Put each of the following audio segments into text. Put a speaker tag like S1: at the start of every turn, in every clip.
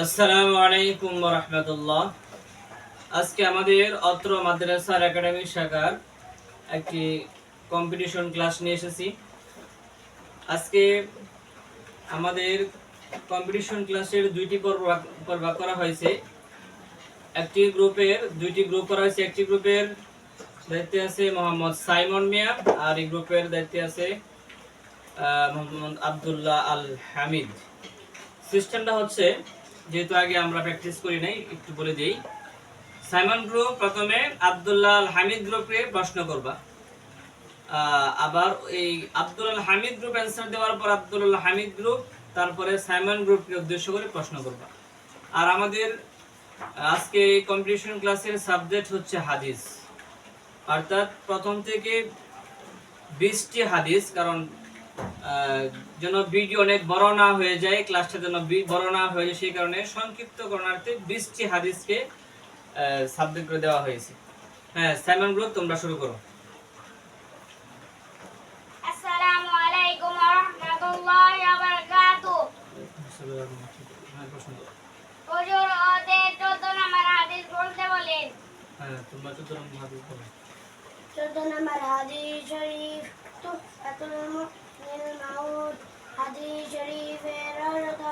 S1: আসসালামু আলাইকুম রহমতুল্লাহ। আজকে আমাদের অত্র মাদ্রাসার একাডেমিক শাখার একটি কম্পিটিশন ক্লাস নিয়ে এসেছি। আজকে আমাদের কম্পিটিশন ক্লাসের দুইটি পর্ব করা হয়েছে। একটি গ্রুপের দুইটি গ্রুপ করা হয়েছে। একটি গ্রুপের দায়িত্বে আছে মোহাম্মদ সাইমন মিয়া আর এই গ্রুপের দায়িত্বে আছে মোহাম্মদ আবদুল্লাহ আল হামিদ। সিস্টেমটা হচ্ছে যেহেতু আগে আমরা প্র্যাকটিস করি নাই, একটু বলে দিই। সাইমন গ্রুপ প্রথমে আব্দুল্লাহ আল হামিদ গ্রুপে প্রশ্ন করবা। আবার এই আব্দুল আল হামিদ গ্রুপ অ্যান্সার দেওয়ার পর আব্দুল হামিদ গ্রুপ, তারপরে সাইমন গ্রুপকে উদ্দেশ্য করে প্রশ্ন করবা। আর আমাদের আজকে এই কম্পিটিশন ক্লাসের সাবজেক্ট হচ্ছে হাদিস। অর্থাৎ প্রথম থেকে বিশটি হাদিস, কারণ যেন ভিডিও অনেক বড় না হয়ে যায় ক্লাসটা যেন বড় না হয়ে যায় সেই কারণে সংক্ষিপ্ত করণার্থে বিশটি হাদিসকে সাবজেক্ট করে দেওয়া হয়েছে। হ্যাঁ সাইমন গ্রুপ তোমরা শুরু করো।
S2: আসসালামু আলাইকুম ওয়া রাহমাতুল্লাহি ওয়া বারাকাতুহু।
S1: হ্যাঁ প্রশ্ন করো।
S2: হুজুর ওদের 14 নম্বর হাদিস বলতে বলেন।
S1: হ্যাঁ তোমরা চোদ্দ নম্বর হাদিস বলো।
S3: চোদ্দ নম্বর হাদিস শরীফ তুফাতুল হাদিস শরীফের অর্থ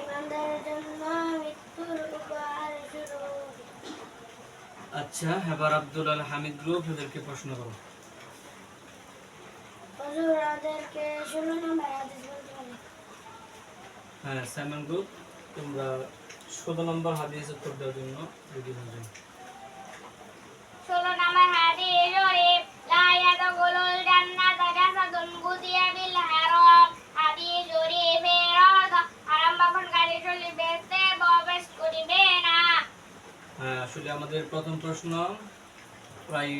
S3: ইমানদারের জন্য মৃত্যুর উপহার শুরু
S1: আচ্ছা এবার আব্দুল আল হামিদ গ্রুপ ওদেরকে প্রশ্ন করো।
S3: হুজুর নম্বর হাদিস বলতে
S1: হ্যাঁ সাইমন গ্রুপ তোমরা ষোলো নম্বর হাদিস উত্তর দেওয়ার জন্য রেডি হয়ে যাও। আসলে আমাদের প্রথম প্রশ্ন প্রায়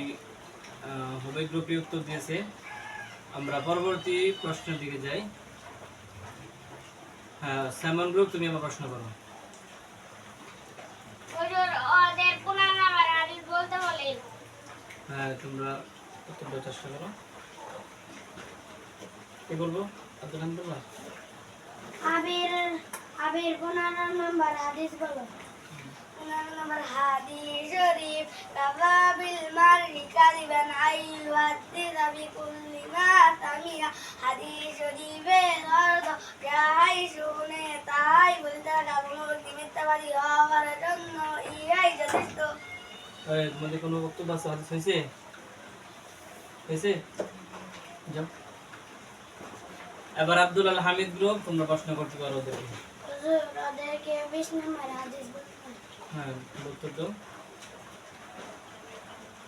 S1: হবে গ্রুপে উত্তর দিয়েছে। আমরা পরবর্তী প্রশ্নের দিকে যাই। হ্যাঁ স্যামন গ্রুপ তুমি আমার প্রশ্ন করো।
S2: হুজুর ওদের 15 নম্বর হাদিস বলতে বলেন
S1: হ্যাঁ তোমরা উত্তর দেওয়ার চেষ্টা করো। কি বলব? আব্দুল
S3: আবির আবির পনেরো নম্বর হাদিস বলো। নম্বর হাদিস শরীফ কাবাবিল মারি কালিবান আইওয়াতি দাবি কুল্লি মা তামিয়া। হাদিস শরীফের অর্থ যাই শুনে তাই বলতে থাকা কোনো মিথ্যাবাদী হওয়ার জন্য ইহাই যথেষ্ট।
S1: তোমাদের কোনো বক্তব্য আছে? হাদিস হয়েছে? হয়েছে? যাও। এবার আব্দুল আল হামিদ গ্রুপ তোমরা প্রশ্ন করতে পারো ওদেরকে।
S3: ওদেরকে বিশ নম্বর হাদিস বলতে।
S1: হ্যাঁ উত্তর দাও।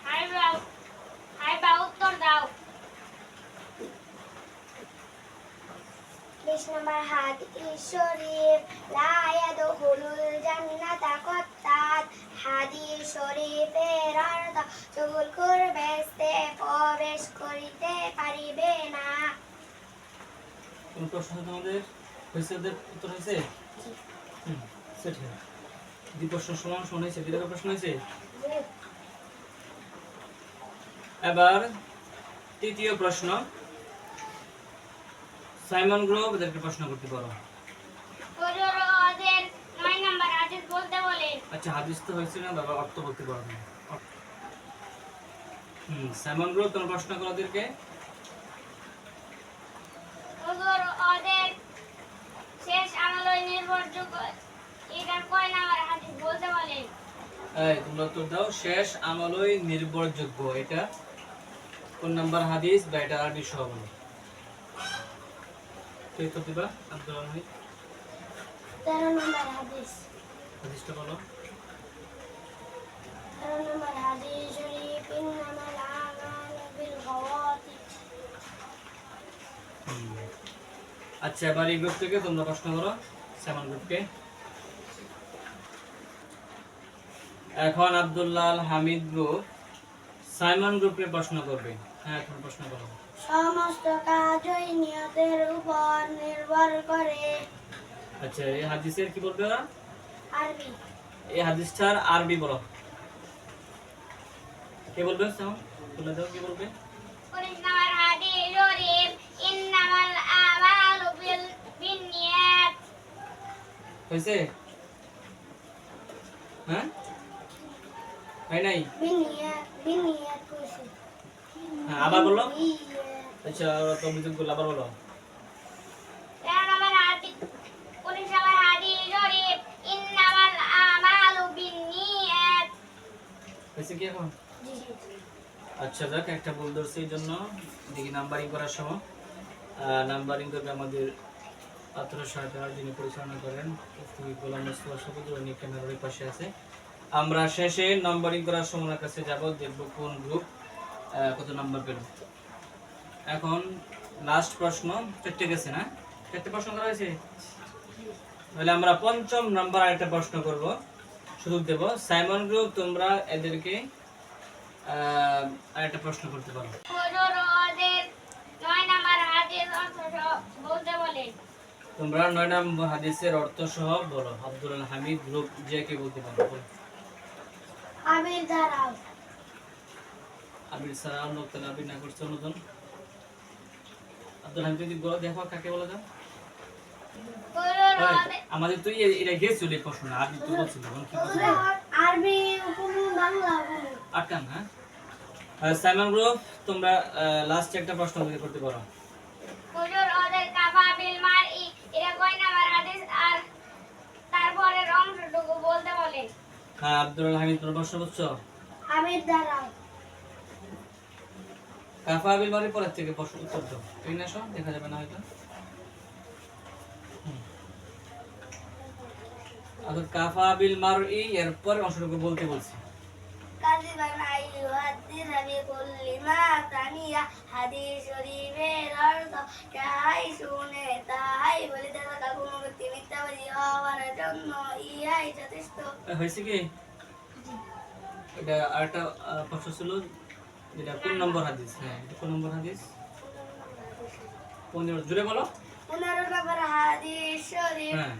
S2: হাই বাউ হাই বাউ উত্তর দাও।
S3: বিশ নম্বর হাদিস শরীফ লা ইয়াদখুলুল জান্নাতা কত্তাত হাদিস শরীফের অর্থ চুল বেহেশতে প্রবেশ করিতে পারিবে না।
S1: কোন প্রশ্ন তোমাদের? হয়েছে উত্তর হয়েছে? হুম সেট দ্বি প্রশ্ন সমান সমান হয়েছে দ্বিতীয় প্রশ্ন হয়েছে। এবার তৃতীয় প্রশ্ন। সাইমন গ্রুপ এদেরকে প্রশ্ন করতে পারো।
S2: হুজুর ওদের 9 নম্বর হাদিস বলতে বলেন
S1: আচ্ছা হাদিস তো হয়েছে না বাবা অর্থ বলতে পারো না হুম সাইমন গ্রুপ তোমার প্রশ্ন করো ওদেরকে।
S2: শেষ আমলই নির্ভরযোগ্য
S1: এই তোমরা উত্তর দাও শেষ আমলই নির্ভরযোগ্য এটা কোন নাম্বার হাদিস বা এটা আরবি সহ বলো। কে উত্তর দিবা? আব্দুল হামিদ।
S3: তেরো নম্বর হাদিস।
S1: হাদিসটা বলো।
S3: তেরো নম্বর হাদিস শরীফ ইন্নামাল আমালু বিল খাওয়াতি।
S1: আচ্ছা এবার এই গ্রুপ থেকে তোমরা প্রশ্ন করো সেমন গ্রুপকে। এখন আব্দুল্লাহ আল হামিদ গ্রুপ সাইমন গ্রুপে প্রশ্ন করবে। হ্যাঁ এখন প্রশ্ন করো।
S3: সমস্ত কাজই নিয়তের উপর নির্ভর করে।
S1: আচ্ছা এই হাদিসের কি বলবে ওরা?
S3: আরবি।
S1: এই হাদিসটার আরবি বলো। কে বলবে সাম বলে দাও কে বলবে?
S2: 19 নম্বর হাদিস শরীফ ইন্নামাল আমালু বিল বিন্নিয়াত
S1: হয়েছে? হ্যাঁ? হয় নাই? হ্যাঁ আবার বলো। আচ্ছা তো অভিযোগ করল আবার বলো। আচ্ছা যাক, একটা ভুল ধরছি এই জন্য। দেখি নাম্বারিং করার সময়। নাম্বারিং করবে আমাদের পাত্র সরকার যিনি পরিচালনা করেন গোলাম মোস্তফা শফিক উনি ক্যামেরার পাশে আছে। আমরা শেষে নাম্বারিং করার সময় কাছে যাব দেখব কোন গ্রুপ কত নাম্বার পেল। এখন লাস্ট প্রশ্ন চারটে গেছে না? চারটে প্রশ্ন করা হয়েছে? তাহলে আমরা পঞ্চম নাম্বার আরেকটা প্রশ্ন করব। সুযোগ দেব সাইমন গ্রুপ তোমরা এদেরকে আরেকটা প্রশ্ন করতে পারো। তোমরা নয় নাম হাদিসের অর্থ সহ বলো। আব্দুল হামিদ গ্রুপ যে কে বলতে পারো।
S3: আবির দাঁড়াও
S1: আবির সারা লোকতাল আবির না করছে আব্দুল হামিদ যদি বলো দেখো কাকে বলে
S2: ওদের
S1: আমাদের তুই এটা গেছিল এই প্রশ্ন আবির তো বলছিল কি
S3: আরবি কোনো বাংলা
S1: আটকান হ্যাঁ? সাইমন গ্রুপ তোমরা লাস্ট একটা প্রশ্ন করতে পারো।
S2: হুজুর ওদের কাফা বিল মার এটা কয় নম্বর হাদিস? আর তারপরের অংশটুকু বলতে বলেন
S1: হ্যাঁ আব্দুল হামিদ তোমরা করছ?
S3: আবির দাঁড়াও।
S1: কাফা আবিল বাড়ি পরের থেকে প্রশ্ন উত্তর দাও। ঠিক না সব দেখা যাবে না হয়তো। আচ্ছা কাফা বিল মার এরপর অংশটুকু বলতে বলছি।
S3: মা তানিয়া হাদিস শরীফের অর্থ শুনে ব্যক্তি মিথ্যাবাদী হওয়ার জন্য ইহাই যথেষ্ট
S1: হয়েছে কি? এটা আরেকটা প্রশ্ন ছিল যেটা কোন নম্বর হাদিস? হ্যাঁ কোন নম্বর হাদিস? পনেরো জুড়ে বলো।
S3: পনেরো নম্বর হাদিস শরীফ।
S1: হ্যাঁ।